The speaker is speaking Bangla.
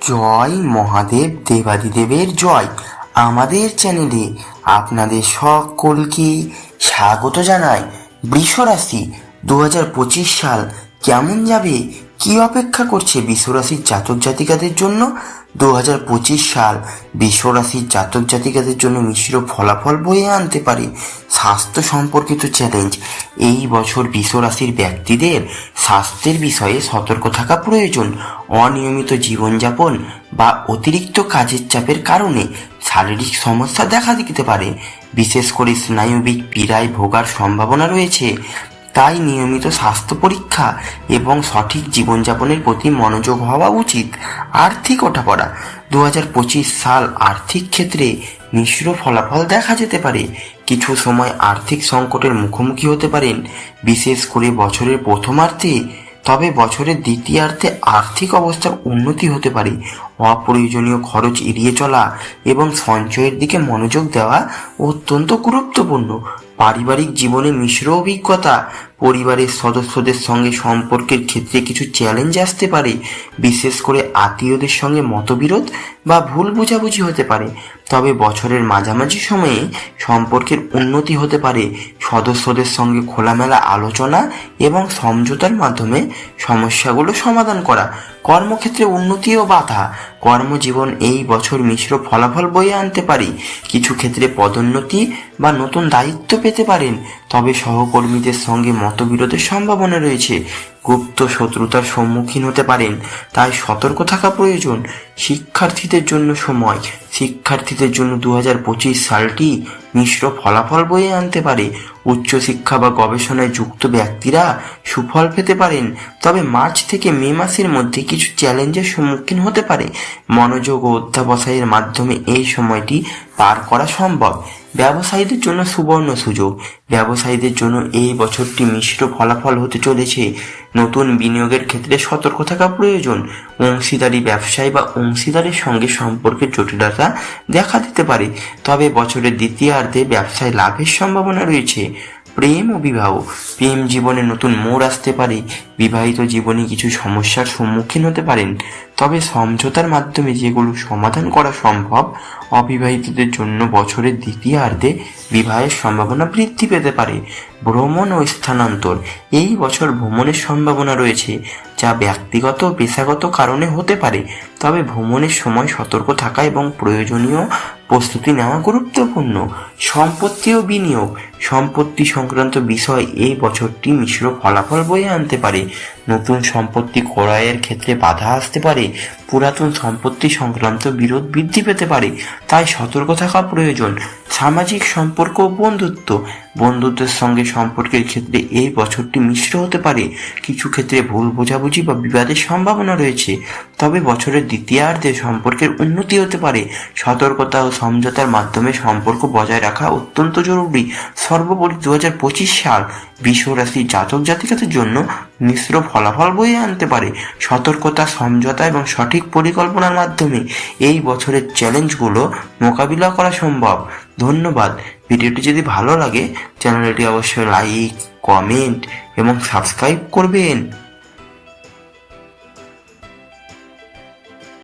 জয় মহাদেব দেবাদিদেবের জয়। আমাদের চ্যানেলে আপনাদের সকলকে স্বাগত জানাই। বৃষরাশি দু হাজার পঁচিশ সাল কেমন যাবে? কি অপেক্ষা করছে বিশ্বরাশির জাতক জাতিকাদের জন্য? দু হাজার পঁচিশ সাল বিশ্বরাশির জাতক জাতিকাদের জন্য মিশ্র ফলাফল বয়ে আনতে পারে স্বাস্থ্য সম্পর্কিত চ্যালেঞ্জ এই বছর বিশ্বরাশির ব্যক্তিদের স্বাস্থ্যের বিষয়ে সতর্ক থাকা প্রয়োজন। অনিয়মিত জীবনযাপন বা অতিরিক্ত কাজের চাপের কারণে শারীরিক সমস্যা দেখা দিতে পারে। বিশেষ করে স্নায়ুবিক পীড়ায় ভোগার সম্ভাবনা রয়েছে। তাই নিয়মিত স্বাস্থ্য পরীক্ষা এবং সঠিক জীবনযাপনের প্রতি মনোযোগ হওয়া উচিত। আর্থিক ওঠাপড়া। দু হাজার পঁচিশ সাল আর্থিক ক্ষেত্রে মিশ্র ফলাফল দেখা যেতে পারে। কিছু সময় আর্থিক সংকটের মুখোমুখি হতে পারেন, বিশেষ করে বছরের প্রথমার্ধে। তবে বছরের দ্বিতীয়ার্ধে আর্থিক অবস্থার উন্নতি হতে পারে। অপ্রয়োজনীয় খরচ এড়িয়ে চলা এবং সঞ্চয়ের দিকে মনোযোগ দেওয়া অত্যন্ত গুরুত্বপূর্ণ। পারিবারিক জীবনে মিশ্র অভিজ্ঞতা, পরিবারের সদস্যদের সঙ্গে সম্পর্কের ক্ষেত্রে কিছু চ্যালেঞ্জ আসতে পারে, বিশেষ করে আত্মীয়দের সঙ্গে মতবিরোধ বা ভুল বোঝাবুঝি হতে পারে। তবে বছরের মাঝামাঝি সময়ে সম্পর্কের উন্নতি হতে পারে। সদস্যদের সঙ্গে খোলামেলা আলোচনা এবং সমঝোতার মাধ্যমে সমস্যাগুলো সমাধান করা কর্মক্ষেত্রে উন্নতিও বাধা। কর্মজীবন এই বছর মিশ্র ফলাফল বয়ে আনতে পারে। কিছু ক্ষেত্রে পদোন্নতি বা নতুন দায়িত্ব পেতে পারেন, তবে সহকর্মীদের সঙ্গে মতবিরোধের সম্ভাবনা রয়েছে। গুপ্ত শত্রুতার সম্মুখীন হতে পারেন, তাই সতর্ক থাকা প্রয়োজন। শিক্ষার্থীদের জন্য সময় শিক্ষার্থীদের জন্য দু হাজার পঁচিশ সালটি মিশ্র ফলাফল বয়ে আনতে পারে। উচ্চশিক্ষা বা গবেষণায় যুক্ত ব্যক্তিরা সুফল পেতে পারেন। তবে মার্চ থেকে মে মাসের মধ্যে কিছু চ্যালেঞ্জের সম্মুখীন হতে পারে। মনোযোগ ও অধ্যাবসায়ের মাধ্যমে এই সময়টি পার করা সম্ভব। ব্যবসায়ীদের জন্য সুবর্ণ সুযোগ। ব্যবসায়ীদের জন্য এই বছরটি মিশ্র ফলাফল হতে চলেছে। নতুন বিনিয়োগের ক্ষেত্রে সতর্ক থাকা প্রয়োজন। অংশীদারি ব্যবসায়ী বা অংশীদারের সঙ্গে সম্পর্কের জটিলতা দেখা দিতে পারে। তবে বছরের দ্বিতীয়ার্ধে ব্যবসায় লাভের সম্ভাবনা রয়েছে। প্রেম ও বিবাহ। প্রেম জীবনে নতুন মোড় আসতে পারে, বিবাহিত জীবনে কিছু সমস্যার সম্মুখীন হতে পারেন। তবে সমঝোতার মাধ্যমে যেগুলো সমাধান করা সম্ভব, অবিবাহিতদের জন্য বছরের দ্বিতীয়ার্ধে বিবাহের সম্ভাবনা বৃদ্ধি পেতে পারে। ভ্রমণ ও স্থানান্তর। এই বছর ভ্রমণের সম্ভাবনা রয়েছে, যা ব্যক্তিগত ও পেশাগত কারণে হতে পারে। তবে ভ্রমণের সময় সতর্ক থাকা এবং প্রয়োজনীয় প্রস্তুতি নেওয়া গুরুত্বপূর্ণ। সম্পত্তি ও বিনিয়োগ। সম্পত্তি সংক্রান্ত বিষয় এই বছরটি মিশ্র ফলাফল বয়ে আনতে পারে। নতুন সম্পত্তি ক্রয়ের ক্ষেত্রে বাধা আসতে পারে। পুরাতন সম্পত্তি সংক্রান্ত বিরোধ বৃদ্ধি পেতে পারে। তাই সতর্ক থাকা প্রয়োজন। সামাজিক সম্পর্ক ও বন্ধুত্ব। বন্ধুত্বের সঙ্গে সম্পর্কের ক্ষেত্রে এই বছরটি মিশ্র হতে পারে। কিছু ক্ষেত্রে ভুল বোঝাবুঝি বা বিবাদের সম্ভাবনা রয়েছে। তবে বছরের দ্বিতীয়ার্ধে সম্পর্কের উন্নতি হতে পারে। সতর্কতা ও সমঝোতার মাধ্যমে সম্পর্ক বজায় রাখা অত্যন্ত জরুরি। সর্বোপরি দু হাজার পঁচিশ সাল বিশ্ব রাশির জাতক জাতিকাদের জন্য মিশ্র ফলাফল বয়ে আনতে পারে। সতর্কতা, সমঝোতা এবং সঠিক পরিকল্পনার মাধ্যমে এই বছরের চ্যালেঞ্জগুলো মোকাবিলা করা সম্ভব। ধন্যবাদ। ভিডিওটি যদি ভালো লাগে, চ্যানেলটি অবশ্যই লাইক, কমেন্ট এবং সাবস্ক্রাইব করবেন।